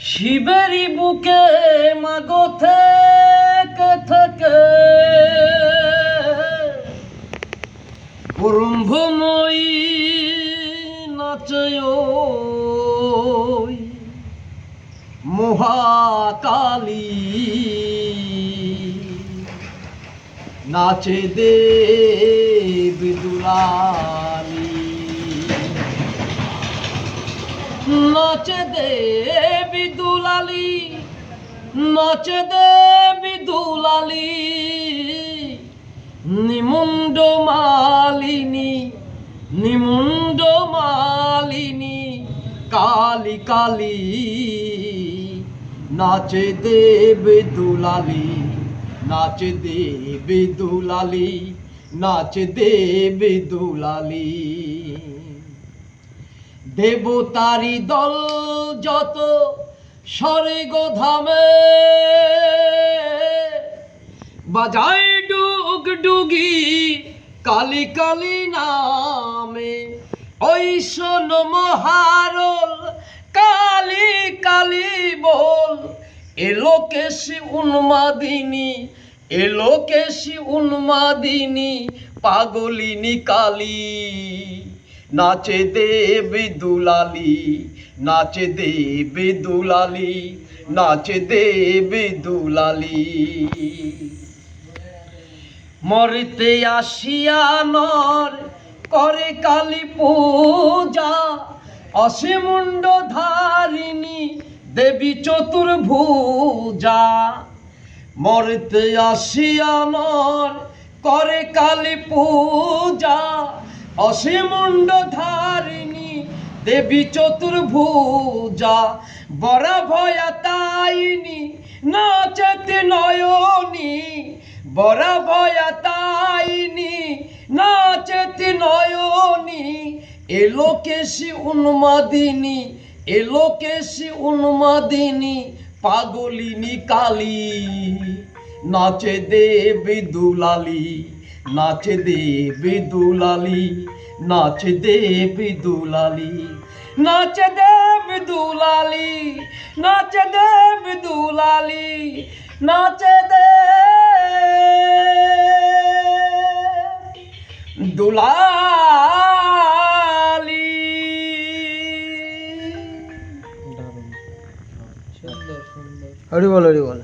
শিবেরি বুকে মাগো থেকে থেকে। মহাকালী। নাচে দেব দুলালী নাচে দেবী দুলালি নাচে দেবী দুলালি নিমুন্ড মালিনী কালি কালি, নাচে দেবী দুলালি, নাচে দেবী দুলালি, নাচে দেবী দুলালি। দেবতারি দল যত স্বর্গ ধামে, বাজায় ডুগ ডুগি কালি কালি নামে। ওই শোন মহারল কালি কালি বল, এলো কেশি উন্মাদিনী, এলো কেশি উন্মাদিনী, পাগলিনী কালী। নাচে দেবী দুলালি, নাচে দেবী দুলালি, নাচে দেবী দুলালি। মরিতে আসিয়া নর, করে কালী পূজা অসীমুণ্ড ধারিণী দেবী চতুর্ভুজা, মরিতে আসিয়া নর করে কালী পূজা। অসীমুণ্ড ধারিণী দেবী চতুর্ভুজা বড় ভয়া তাইনি, নাচতে নয়নি। বড় ভয়া তাইনি, নাচতে নয়নি। এলো কেশি উন্মাদিনী এলো কেশি উন্মাদিনী, পাগলিনী কালী। নাচে দেবী দুলালি, নাচে দেবী দুলালি, নাচে দেবী দুলালি। নাচে দেবী দুলালি, নাচে দেবী দুলালি, নাচে দে দুলালি। হরি বল হরি বল